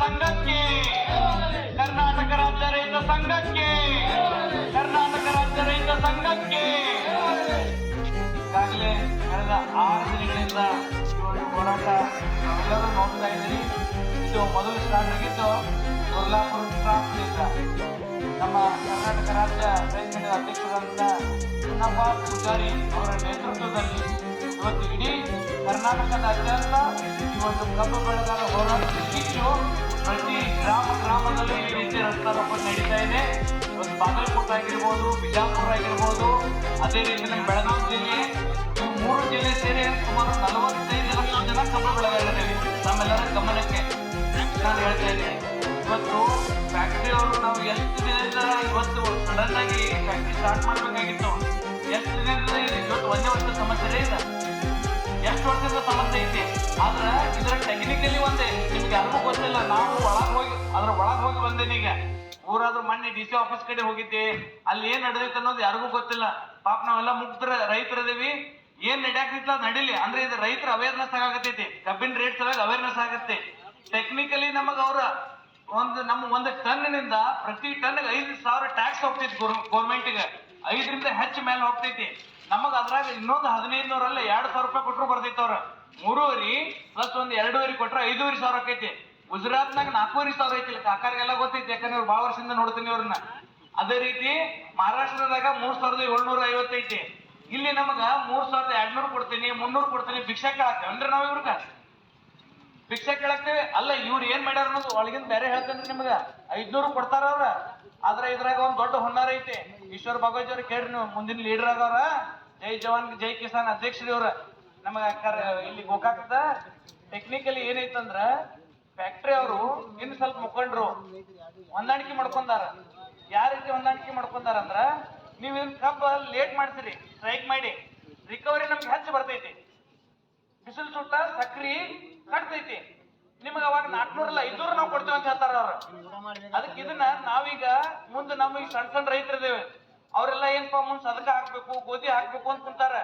ಸಂಘಕ್ಕೆ. ಕರ್ನಾಟಕ ರಾಜ್ಯ ರೈತ ಸಂಘಕ್ಕೆ. ಕರ್ನಾಟಕ ರಾಜ್ಯ ರೈತ ಸಂಘಕ್ಕೆ. ಈಗಾಗಲೇ ಕಳೆದ ಆರು ದಿನಗಳಿಂದ ಈ ಒಂದು ಹೋರಾಟ ನಾವೆಲ್ಲರೂ ನೋಡ್ತಾ ಇದ್ದೀರಿ. ಇದು ಮೊದಲು ಸ್ಟಾರ್ಟ್ ಆಗಿದ್ದು ಕೊಲ್ಲಾಪುರ ಟ್ರಾಫ್ನಿಂದ ನಮ್ಮ ಕರ್ನಾಟಕ ರಾಜ್ಯ ರೈತ ಅಧ್ಯಕ್ಷರಾದಂಥ ಚಿನ್ನಪ್ಪ ಪೂಜಾರಿ ಅವರ ನೇತೃತ್ವದಲ್ಲಿ ಇವತ್ತು ಇಡೀ ಕರ್ನಾಟಕದಾದ್ಯಂತ ಈ ಒಂದು ಕಬ್ಬು ಬೆಳೆಗಾರ ಹೋರಾಟ ಗ್ರಾಮದಲ್ಲೂ ಈ ರೀತಿ ರಸ್ತಾರೋಪ ನಡೀತಾ ಇದೆ. ಇವತ್ತು ಬಾಗಲಕೋಟೆ ಆಗಿರ್ಬೋದು, ಬಿಜಾಪುರ ಆಗಿರ್ಬೋದು, ಅದೇ ರೀತಿ ಬೆಳಗಾವಿ ಜಿಲ್ಲೆ, ಮೂರು ಜಿಲ್ಲೆ ಸೇರಿ ಸುಮಾರು ನಲವತ್ತೈದು ಲಕ್ಷ ಜನ ಕಬ್ಬು ಬೆಳೆಗಾರರಿದ್ದೀವಿ ನಮ್ಮೆಲ್ಲರ ಗಮನಕ್ಕೆ ನಾನು ಹೇಳ್ತಾ ಇದ್ದೀನಿ. ಇವತ್ತು ಫ್ಯಾಕ್ಟ್ರಿ ಅವರು ನಾವು ಎಷ್ಟು ದಿನದಿಂದ ಇವತ್ತು ಸಡನ್ ಆಗಿ ಫ್ಯಾಕ್ಟ್ರಿ ಸ್ಟಾರ್ಟ್ ಮಾಡಬೇಕಾಗಿತ್ತು? ಎಷ್ಟು ದಿನದಿಂದ ಇವತ್ತು ಒಂದೇ ವರ್ಷದ ಸಮಸ್ಯೆ ಇದೆ ಎಷ್ಟು ವರ್ಷದ ಸಮಸ್ಯೆ ಐತಿ? ಆದ್ರೆ ಇದರ ಟೆಕ್ನಿಕಲಿ ಒಂದೇ, ನಿಮ್ಗೆ ಯಾರಿಗೂ ಗೊತ್ತಿಲ್ಲ. ನಾವು ಒಳಗ್ ಅದ್ರ ಒಳಗ್ ಹೋಗಿ ಬಂದೇನಿ ಈಗ. ಊರಾದ್ರೂ ಮೊನ್ನೆ ಡಿ ಸಿ ಆಫೀಸ್ ಕಡೆ ಹೋಗಿದ್ದೆ. ಅಲ್ಲಿ ಏನ್ ನಡೆದೈತೆ ಅನ್ನೋದು ಯಾರಿಗೂ ಗೊತ್ತಿಲ್ಲ. ಪಾಪ ನಾವೆಲ್ಲ ಮುಗ್ಧರ ರೈತರದೇವಿ ಏನ್ ನಡ್ಯಾಕೈತಿಲ್ಲ ಅದು ನಡಿಲಿ. ಅಂದ್ರೆ ಇದು ರೈತರ ಅವೇರ್ನೆಸ್ ಆಗತೈತಿ ಕಬ್ಬಿನ ರೇಟ್ ಸಲುವಾಗಿ ಅವೇರ್ನೆಸ್ ಆಗತ್ತೆ. ಟೆಕ್ನಿಕಲಿ ನಮಗ ಅವ್ರ ಒಂದು ನಮ್ಮ ಒಂದು ನಿಂದ ಪ್ರತಿ ಟನ್ಗೆ ಐದು ಸಾವಿರ ಟ್ಯಾಕ್ಸ್ ಹೋಗ್ತೈತಿ ಗೌರ್ಮೆಂಟ್ಗೆ ಐದರಿಂದ ಹೆಚ್ಚು ಮೇಲೆ ಹೋಗ್ತೈತಿ. ನಮಗ ಅದ್ರಾಗ ಇನ್ನೊಂದು ಹದಿನೈದು ನೂರಲ್ಲ ಎರಡು ಸಾವಿರ ರೂಪಾಯಿ ಕೊಟ್ಟರು ಬರ್ತೈತಿ ಅವ್ರ. ಮೂರುವರಿ ಪ್ಲಸ್ ಒಂದ್ ಎರಡೂವರೆ ಕೊಟ್ರೆ ಐದೂವರೆ ಸಾವಿರ ಆಕೈತಿ. ಗುಜರಾತ್ನಾಗ ನಾಲ್ಕೂವರೆ ಸಾವಿರ ಐತಿ ಕಾಕಾರಿಗೆಲ್ಲ ಗೊತ್ತೈತಿ, ಯಾಕಂದ್ರೆ ಇವ್ರು ಭಾಳ ವರ್ಷದಿಂದ ನೋಡ್ತೀನಿ ಅವ್ರನ್ನ ಅದೇ ರೀತಿ ಮಹಾರಾಷ್ಟ್ರದಾಗ ಮೂರ್ ಸಾವಿರದ ಏಳ್ನೂರ ಐವತ್ತೈತಿ ಇಲ್ಲಿ ನಮಗ ಮೂರ್ ಸಾವಿರದ ಎರಡ್ನೂರು ಕೊಡ್ತೀನಿ, ಮುನ್ನೂರು ಕೊಡ್ತೀನಿ ಭಿಕ್ಷೆ ಕೇಳಾಕ್ತೇವೆ ಅಂದ್ರೆ ನಾವ್ ಇವ್ರಗ ಭಿಕ್ಷೆ ಕೇಳಕ್ತೇವೆ. ಅಲ್ಲ, ಇವ್ರು ಏನ್ ಮಾಡ್ಯಾರ ಅನ್ನೋದು ಒಳಗಿಂದ ಬೇರೆ ಹೇಳ್ತೇನೆ ನಿಮ್ಗ. ಐದ್ನೂರು ಕೊಡ್ತಾರ ಅವ್ರ. ಆದ್ರೆ ಇದ್ರಾಗ ಒಂದ್ ದೊಡ್ಡ ಹೊನ್ನಾರ ಐತಿ. ಈಶ್ವರ್ ಭಗವಜ್ ಅವ್ರು ಕೇಳ್ರಿ ನೀವು, ಮುಂದಿನ ಲೀಡರ್ ಆಗವ್ರ. ಜೈ ಜವಾನ್, ಜೈ ಕಿಸಾನ್ ಅಧ್ಯಕ್ಷರಿ ಅವ್ರ ನಮಗ ಇಲ್ಲಿ ಗೋಕಾಕದ ಟೆಕ್ನಿಕಲಿ ಏನೈತಂದ್ರ ಫ್ಯಾಕ್ಟ್ರಿ ಅವರು ಇನ್ನು ಸ್ವಲ್ಪ ಮುಖಂಡರು ಹೊಂದಾಣಿಕೆ ಮಾಡ್ಕೊಂಡಾರ. ಯಾವ ರೀತಿ ಹೊಂದಾಣಿಕೆ ಮಾಡ್ಕೊಂಡಾರ ಅಂದ್ರ ನೀವು ಇನ್ ಕಬ್ಬ ಲೇಟ್ ಮಾಡ್ತೀರಿ ಸ್ಟ್ರೈಕ್ ಮಾಡಿ ರಿಕವರಿ ನಮ್ಗೆ ಹೆಚ್ಚು ಬರ್ತೈತಿ. ಬಿಸಿಲು ಸುಟ್ಟ ಸಕ್ರಿ ಕಟ್ತೈತಿ. ನಿಮಗೆ ಅವಾಗ ನಾಲ್ಕನೂರಲ್ಲ ಐದ್ನೂರು ನಾವು ಕೊಡ್ತೇವೆ ಅಂತ ಹೇಳ್ತಾರ ಅವ್ರು. ಅದಕ್ಕೆ ಇದನ್ನ ನಾವೀಗ ಮುಂದೆ ನಮಗೆ ಸಣ್ಣ ಸಣ್ಣ ರೈತರಿದ್ದೇವೆ. ಅವರೆಲ್ಲ ಏನಪ್ಪ ಮುಂದೆ ಸದಕ ಹಾಕ್ಬೇಕು, ಗೋಧಿ ಹಾಕ್ಬೇಕು ಅಂತ ಕುಂತಾರ.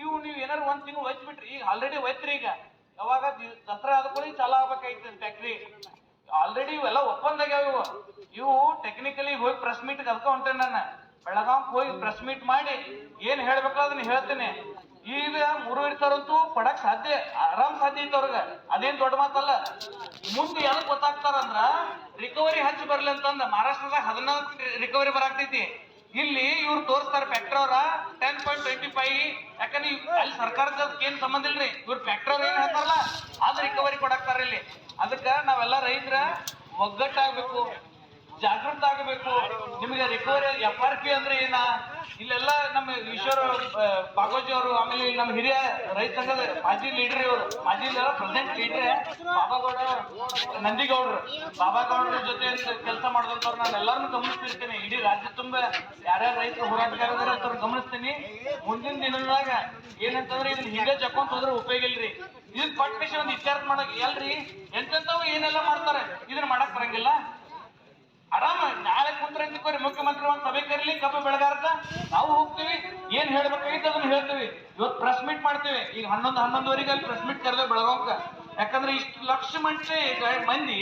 ಇವು ನೀವು ಏನಾರು ಒಂದ್ ತಿಂಗಳು ಒಯ್ದ್ಬಿಟ್ರಿ ಈಗ ಆಲ್ರೆಡಿ ಒಯ್ತ್ರಿ ಈಗ. ಯಾವಾಗ ದಸರಾ ಆದ ಕೂಡ ಚಾಲ ಆಗ್ಬೇಕಾಯ್ತು ಫ್ಯಾಕ್ಟ್ರಿ ಆಲ್ರೆಡಿ ಇವೆಲ್ಲ ಒಪ್ಪಂದ ಆಗ್ಯಾವ ಇವು ಇವು ಟೆಕ್ನಿಕಲಿ ಹೋಗಿ ಪ್ರೆಸ್ ಮೀಟ್ ಅದಕ್ಕ ಹೊಂಟೇನೆ ನಾನು. ಬೆಳಗಾವ್ ಹೋಗಿ ಪ್ರೆಸ್ ಮೀಟ್ ಮಾಡಿ ಏನ್ ಹೇಳ್ಬೇಕಲ್ಲ ಅದನ್ನ ಹೇಳ್ತೇನೆ. ಈಗ ಮೂರು ಇರ್ತಾರಂತೂ ಪಡಕ್ ಸಾಧ್ಯ, ಆರಾಮ್ ಸಾಧ್ಯ ಇತ್ತು ಅವ್ರಿಗೆ. ಅದೇನ್ ದೊಡ್ಡ ಮಾತಲ್ಲ. ಮುಂದೆ ಎಲ್ಲ ಗೊತ್ತಾಗ್ತಾರಂದ್ರ ರಿಕವರಿ ಹಚ್ಚಿ ಬರ್ಲಿ ಅಂತಂದ ಮಹಾರಾಷ್ಟ್ರದಾಗ ಹದಿನಾಲ್ಕು ರಿಕವರಿ ಬರಾಕ್ತೈತಿ ಇಲ್ಲಿ ಇವ್ರು ತೋರಿಸ್ತಾರೆ ಫ್ಯಾಕ್ಟ್ರಿ ಅವ್ರ ಟೆನ್ ಪಾಯಿಂಟ್ ಟ್ವೆಂಟಿ ಫೈವ್ ಯಾಕಂದ್ರೆ ಅಲ್ಲಿ ಸರ್ಕಾರದ ಏನ್ ಸಂಬಂಧ ಇಲ್ರಿ. ಇವ್ರ ಫ್ಯಾಕ್ಟ್ರಿ ಅವ್ರ ಏನ್ ಹೇಳ್ತಾರಲ್ಲ ಅದ್ ರಿಕವರಿ ಕೊಡಾಕ್ತಾರ ಇಲ್ಲಿ. ಅದಕ್ಕ ನಾವೆಲ್ಲ ರೈತರ ಒಗ್ಗಟ್ಟಾಗ್ಬೇಕು. ಜಾಗೃತ ಆಗಬೇಕು. ನಿಮಗೆ ರಿಕವರಿ ಎಫ್ ಆರ್ ಪಿ ಅಂದ್ರೆ ಏನ? ಇಲ್ಲೆಲ್ಲ ನಮ್ಮ ಈಶ್ವರ ಬಾಗೋಜಿ ಅವರು, ಆಮೇಲೆ ನಮ್ಮ ಹಿರಿಯ ರೈತ ಸಂಘದ ಮಾಜಿ ಲೀಡರ್ ಇವರು. ಮಾಜಿ ಪ್ರೆಸೆಂಟ್ ಲೀಡರ್ ಬಾಬಾಗೌಡ ನಂದಿಗೌಡರು. ಬಾಬಾಗೌಡರ ಜೊತೆ ಕೆಲಸ ಮಾಡಿದಂತವ್ರು ನಾನು ಎಲ್ಲರನ್ನು ಗಮನಿಸ್ತಿರ್ತೇನೆ. ಇಡೀ ರಾಜ್ಯ ತುಂಬ ಯಾರ್ಯಾರ ರೈತರು ಹೋರಾಟಗಾರ ಅಂತ ಗಮನಿಸ್ತೀನಿ. ಮುಂದಿನ ದಿನದಾಗ ಏನಂತಂದ್ರೆ ಇದನ್ನ ಹಿಂದೆ ಜಕ್ಕೊಂತ ಹೋದ್ರೆ ಉಪಯೋಗ ಇಲ್ರಿ. ಇದನ್ನ ಪಟ್ಟ ಒಂದು ಇತ್ಯರ್ಥ ಮಾಡಕ್ ಎಲ್ರಿ? ಎಂತೆಂತವ್ ಏನೆಲ್ಲ ಮಾಡ್ತಾರೆ? ಇದನ್ನ ಮಾಡಕ್ ಬರಂಗಿಲ್ಲ. ಆರಾಮ, ನಾಳೆ ಕುಂತ್ರ ಅಂತಿಕೋರಿ ಮುಖ್ಯಮಂತ್ರಿ ಒಂದು ಸಭೆ ಕರೀಲಿ, ಕಬ್ಬು ಬೆಳೆಗಾರದ ನಾವು ಹೋಗ್ತೀವಿ, ಏನ್ ಹೇಳ್ಬೇಕಾಗಿತ್ತು ಅದನ್ನ ಹೇಳ್ತೀವಿ. ಇವತ್ತು ಪ್ರೆಸ್ ಮೀಟ್ ಮಾಡ್ತೀವಿ. ಈಗ ಹನ್ನೊಂದು, ಹನ್ನೊಂದುವರೆಗೆ ಅಲ್ಲಿ ಪ್ರೆಸ್ ಮೀಟ್ ಕರೆದ್ರೆ ಬೆಳಗಾವಕ್ಕೆ ಯಾಕಂದ್ರೆ ಇಷ್ಟು ಲಕ್ಷ ಮಂದಿ ಮಂದಿ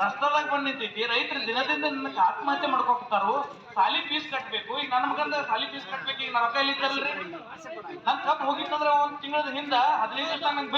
ರಸ್ತಾದಾಗ ಬಂದ್ ನಿಂತೈತಿ ರೈತರು ದಿನದಿಂದ ನನಗೆ ಆತ್ಮಹತ್ಯೆ ಮಾಡ್ಕೊತಾರು ಸಾಲಿ ಫೀಸ್ ಕಟ್ಟಬೇಕು ಈಗ ನನ್ನ ಮಗಂದ ಸಾಲಿ ಫೀಸ್ ಕಟ್ಬೇಕು. ಈಗ ನನ್ನ ರೊಕ್ಕ ಎಲ್ಲಿದ್ದಾರಲ್ರಿ ನನ್ ಕಬ್ಬು ಹೋಗಿತ್ತಂದ್ರೆ ಒಂದ್ ತಿಂಗಳದ ಹಿಂದ ಹದಿನೈದು ನಂಗೆ